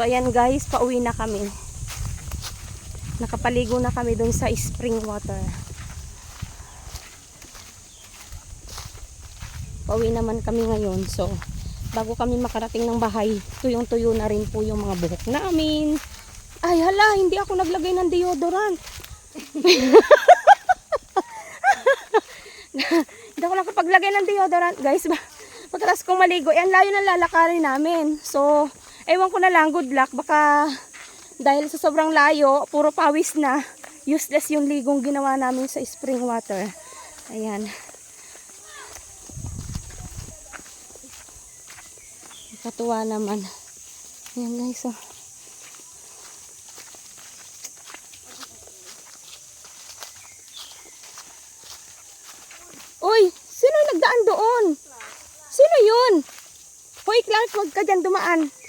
So ayan guys, pauwi na kami. Nakapaligo na kami dun sa spring water. Pauwi naman kami ngayon. So, bago kami makarating ng bahay, tuyong-tuyo na rin po yung mga buhok namin. Ay, hala, hindi ako naglagay ng deodorant. hindi ako nakapaglagay ng deodorant, guys. Pagkatapos kong maligo, ang layo ng lalakarin namin. So, ewan ko na lang, good luck. Baka dahil sa sobrang layo, puro pawis na, useless yung ligong ginawa namin sa spring water. Ayan. Katuwa naman. Ayan guys, oh. Uy, sino yung nagdaan doon? Sino yun? Hoy, Clark, huwag ka dyan dumaan.